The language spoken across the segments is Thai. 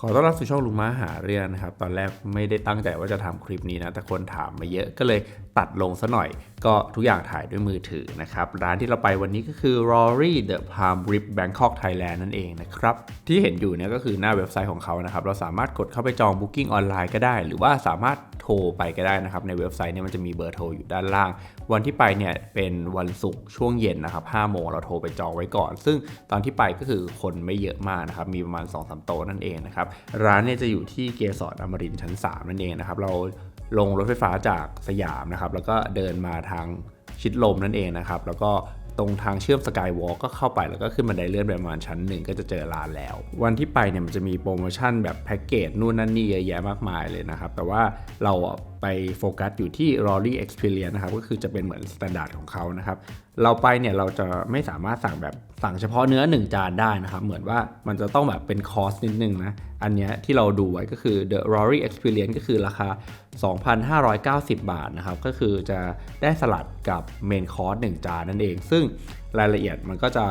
ขอต้อนรับสู่ช่องลุงม้าหาเรื่องนะครับ ตอนแรกไม่ได้ตั้งใจว่าจะทำคลิปนี้นะ แต่คนถามมาเยอะก็เลยตัดลงซะหน่อย ก็ทุกอย่างถ่ายด้วยมือถือนะครับ ร้านที่เราไปวันนี้ก็คือ Rory The Palm Rip Bangkok Thailand นั่นเองนะครับ ที่เห็นอยู่เนี่ยก็คือหน้าเว็บไซต์ของเขานะครับ เราสามารถกดเข้าไปจอง Booking ออนไลน์ก็ได้ หรือว่าสามารถโทรไปก็ได้นะครับ ในเว็บไซต์เนี่ยมันจะมีเบอร์โทรอยู่ด้านล่าง วันที่ไปเนี่ยเป็นวันศุกร์ช่วงเย็นนะครับ5โมงเราโทรไปจองไว้ก่อน ซึ่งตอนที่ไปก็คือคนไม่เยอะมากนะครับ มีประมาณ 2-3 โต๊ะนั่นเองนะครับ ร้านเนี่ยจะอยู่ที่เกสรอมรินชั้น 3 นั่นเองนะครับ เราลงรถไฟฟ้าจากสยามนะครับ แล้วก็เดินมาทางชิดลมนั่นเองนะครับ แล้วก็ตรงทางเชื่อมสกายวอล์กก็เข้าไปแล้วก็ขึ้นบันไดเลื่อนไปประมาณชั้นหนึ่งก็จะเจอร้านแล้ว วันที่ไปเนี่ยมันจะมีโปรโมชั่นแบบแพ็กเกจนู่นนั่นนี่เยอะแยะมากมายเลยนะครับ แต่ว่าเรา ไปโฟกัสอยู่ที่ Rory Experience นะครับ ก็คือจะเป็นเหมือนสแตนดาร์ดของเขานะครับ เราไปเนี่ยเราจะไม่สามารถสั่งแบบสั่งเฉพาะเนื้อ 1 จานได้นะครับ เหมือนว่ามันจะต้องแบบเป็นคอร์สนิดนึงนะ อันเนี้ยที่เราดูไว้ก็คือ The Rory Experience ก็คือราคา 2,590 บาทนะครับ ก็คือจะได้สลัดกับเมนคอร์ส1จานนั่นเอง ซึ่งรายละเอียดมันก็จะ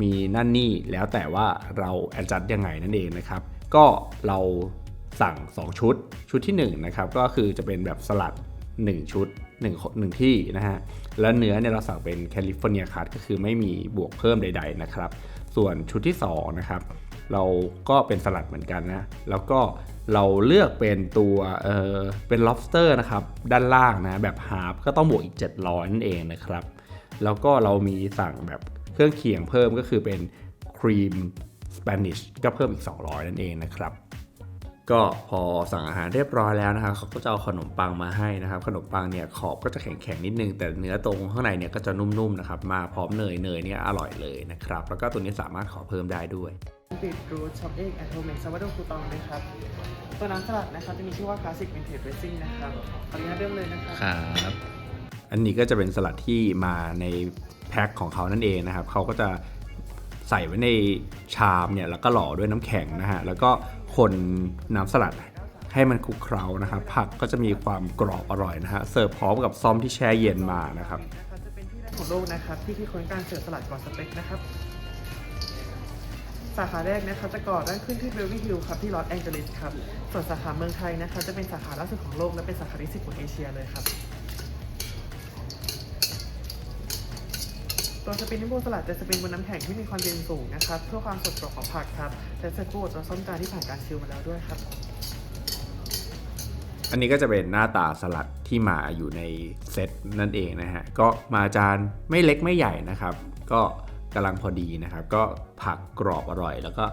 มีนั่นนี่แล้วแต่ว่าเราแอดจัดยังไงนั่นเองนะครับ ก็เรา สั่ง 2 ชุด ชุดที่1นะครับก็คือจะเป็นแบบสลัด 1 ชุด1คนหนึ่งที่นะฮะแล้วเนื้อเนี่ยเราสั่งเป็นแคลิฟอร์เนียคัตก็คือไม่มีบวกเพิ่มใด ๆนะครับ ส่วนชุดที่2นะครับเราก็เป็นสลัดเหมือนกันนะ แล้วก็เราเลือกเป็นตัวเออเป็น lobster นะครับ ด้านล่างนะแบบฮาร์ฟก็ต้องบวกอีก 700นั่นเองนะครับ แล้วก็เรามีสั่งแบบเครื่องเคียงเพิ่มก็คือเป็นครีมสเปนิชก็เพิ่มอีก 200 นั่นเองนะครับ ก็พอสั่งอาหารเรียบร้อยแล้วนะครับเขาก็จะเอาขนมปังมาให้นะครับ ขนมปังเนี่ยขอบก็จะแข็งๆนิดนึง แต่เนื้อตรงข้างในเนี่ยก็จะนุ่มๆนะครับมาพร้อมเนยเนยเนี่ยอร่อยเลยนะครับ แล้วก็ตัวนี้สามารถขอเพิ่มได้ด้วยบีทรูทช็อปเอ็กแอนโทเมกซาวาโดคูตองนะครับตัวน้ำสลัดนะครับจะมีชื่อว่าคลาสสิกวินเทจเรซิ่งนะครับขออนุญาตเริ่มเลยนะครับครับ อันนี้ก็จะเป็นสลัดที่มาในแพ็คของเขานั่นเองนะครับเขาก็จะใส่ไว้ในชามเนี่ยแล้วก็หล่อด้วยน้ำแข็งนะฮะแล้วก็ คนน้ำสลัดให้มันคลุกเคล้านะครับ ผักก็จะมีความกรอบอร่อยนะฮะ เสิร์ฟพร้อมกับซอมที่แช่เย็นมานะครับจะเป็นที่แรกของโลกนะครับที่คิดค้นการเสิร์ฟสลัดก่อนสเต็กนะครับสาขาแรกนะครับจะก่อตั้งขึ้นที่เบลลี่ฮิลครับที่ลอสแองเจลิสครับส่วนสาขาเมืองไทยนะครับจะเป็นสาขาล่าสุดของโลกและเป็นสาขาที่สิบของเอเชียเลยครับ ตัวสปินนิ่โบสลัดจะสปินบนน้ำแข็งที่มีความเย็นสูงนะครับเพื่อความสดกรอบของผักครับและเสร์ฟคู่กับตัวส้มจานที่ผ่านการชิลมาแล้วด้วยครับ อันนี้ก็จะเป็นหน้าตาสลัดที่มาอยู่ในเซตนั่นเองนะฮะก็มาจานไม่เล็กไม่ใหญ่นะครับ ก็กำลังพอดีนะครับ ก็ผักกรอบอร่อย แล้วก็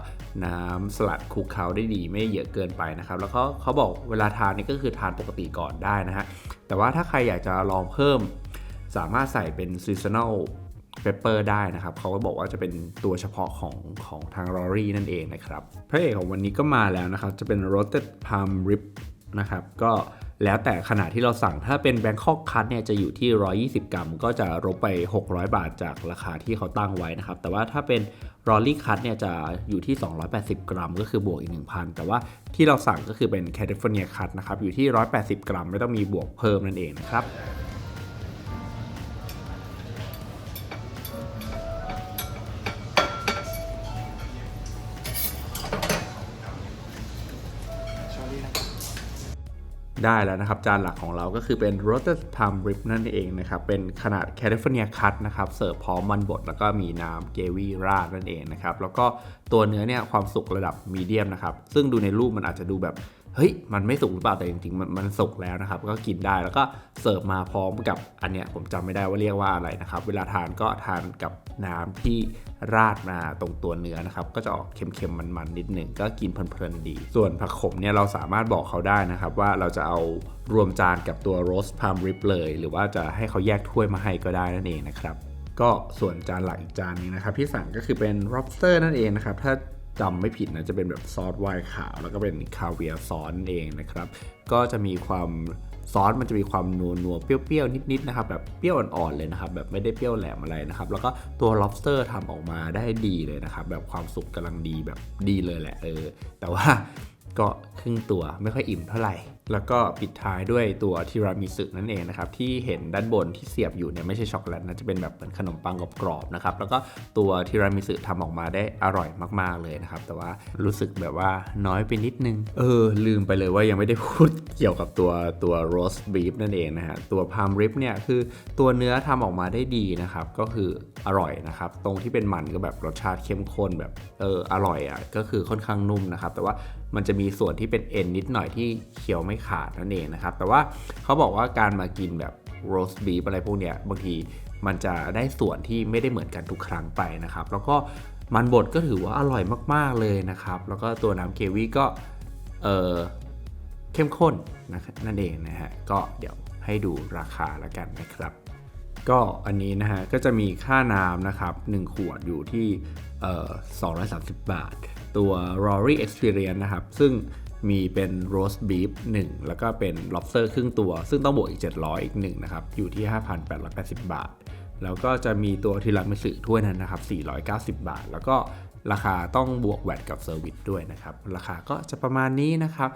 น้ำสลัดคลุกเคล้าได้ดีไม่เยอะเกินไปนะครับ แล้วก็เขาบอกเวลาทานนี่ก็คือทานปกติก่อนได้นะฮะแต่ว่าถ้าใครอยากจะลองเพิ่ม สามารถใส่เป็นซีซันอล seasonal pepper ได้นะครับเขาก็บอกว่าจะเป็นตัวเฉพาะของของทาง Rory นั่นเองนะครับพระเอกของวันนี้ก็มาแล้วนะครับ จะเป็น roasted palm rib นะครับก็แล้วแต่ขนาดที่เราสั่งถ้าเป็น Bangkok cut เนี่ยจะอยู่ที่ 120 กรัม ก็จะลบไป 600 บาทจากราคาที่เขาตั้งไว้นะครับ แต่ว่าถ้าเป็น Rolly cut เนี่ยจะอยู่ที่ 280 กรัม ก็คือบวกอีก 1,000 แต่ว่าที่เราสั่งก็คือเป็น California cut นะครับอยู่ที่ 180 กรัม ไม่ต้องมีบวกเพิ่มนั่นเองนะครับ ได้แล้วนะครับ จานหลักของเราก็คือเป็น roasted palm rib นั่นเองนะครับ เป็นขนาด California cut นะครับ เสิร์ฟพร้อมมันบด แล้วก็มีน้ำเกวี่ราดนั่นเองนะครับ แล้วก็ตัวเนื้อเนี่ยความสุกระดับมีเดียมนะครับ ซึ่งดูในรูปมันอาจจะดูแบบ เฮ้ยมันไม่สุกหรือเปล่าแต่จริงๆมันมันสุกแล้วนะครับ ก็กินได้แล้วก็เสิร์ฟมาพร้อมกับอันเนี้ยผมจำไม่ได้ว่าเรียกว่าอะไรนะครับ เวลาทานก็ทานกับน้ำที่ราดมาตรงตัวเนื้อนะครับ ก็จะออกเค็มๆมันๆนิดหนึ่งก็กินเพลินๆดี ส่วนผักขมเนี่ยเราสามารถบอกเขาได้นะครับ ว่าเราจะเอารวมจานกับตัว roast palm rib เลย หรือว่าจะให้เขาแยกถ้วยมาให้ก็ได้นั่นเองนะครับก็ส่วนจานหลักอีกจานนึงนะครับที่สั่งก็คือเป็น lobster นั่นเองนะครับ ถ้า จำไม่ผิดนะจะเป็นแบบซอสไวน์ขาว แล้วก็เป็นคาเวียร์ซอสนั่นเองนะครับ ก็จะมีความซอสมันจะมีความนัวนัวเปรี้ยวๆนิดๆนะครับแบบเปรี้ยวอ่อนๆเลยนะครับ แบบไม่ได้เปรี้ยวแหลมอะไรนะครับ แล้วก็ตัว lobster ทำออกมาได้ดีเลยนะครับ แบบความสุกกำลังดีแบบดีเลยแหละเออแต่ว่า ก็ครึ่งตัวไม่ค่อยอิ่มเท่าไหร่ แล้วก็ปิดท้ายด้วยตัวทีรามิสุนั่นเองนะครับที่เห็นด้านบนที่เสียบอยู่เนี่ยไม่ใช่ช็อกโกแลตนะจะเป็นแบบเหมือนขนมปังกรอบๆนะครับแล้วก็ตัวทีรามิสุทำออกมาได้อร่อยมากๆเลยนะครับแต่ว่ารู้สึกแบบว่าน้อยไปนิดนึง เออ ลืมไปเลยว่ายังไม่ได้พูดเกี่ยวกับตัวตัวโรสบีฟนั่นเองนะฮะตัวพามริบเนี่ยคือตัวเนื้อทำออกมาได้ดีนะครับก็คืออร่อยนะครับตรงที่เป็นมันก็แบบรสชาติเข้มข้นแบบเอออร่อยอะก็คือค่อนข้างนุ่มนะครับแต่ว่ามันจะมีส่วนที่เป็นเอ็นนิดหน่อยที่เคี้ยวไม่ขาดนั่นเองนะครับ แต่ว่าเขาบอกว่าการมากินแบบโรสบีฟอะไรพวกเนี้ยบางทีมันจะได้ส่วนที่ไม่ได้เหมือนกันทุกครั้งไปนะครับ แล้วก็มันบดก็ถือว่าอร่อยมาก ๆ เลยนะครับ แล้วก็ตัวน้ำเกวี่ก็เออเข้มข้นนะนั่นเองนะฮะก็เดี๋ยวให้ดูราคาแล้วกันนะครับ ก็อันนี้นะฮะก็จะมีค่าน้ำนะครับ 1 ขวดอยู่ที่เอ่อ230 บาท ตัว Rory Experience นะครับ ซึ่งมีเป็น roast beef 1 แล้วก็เป็น lobster ครึ่งตัว ซึ่งต้องบวกอีก 700 อีก 1 นะครับ อยู่ที่ 5,880 บาท แล้วก็จะมีตัวทีรามิสึถ้วยนั้นนะครับ 490 บาท แล้วก็ราคาต้องบวกแวตกับเซอร์วิสด้วยนะครับ ราคาก็จะประมาณนี้นะครับ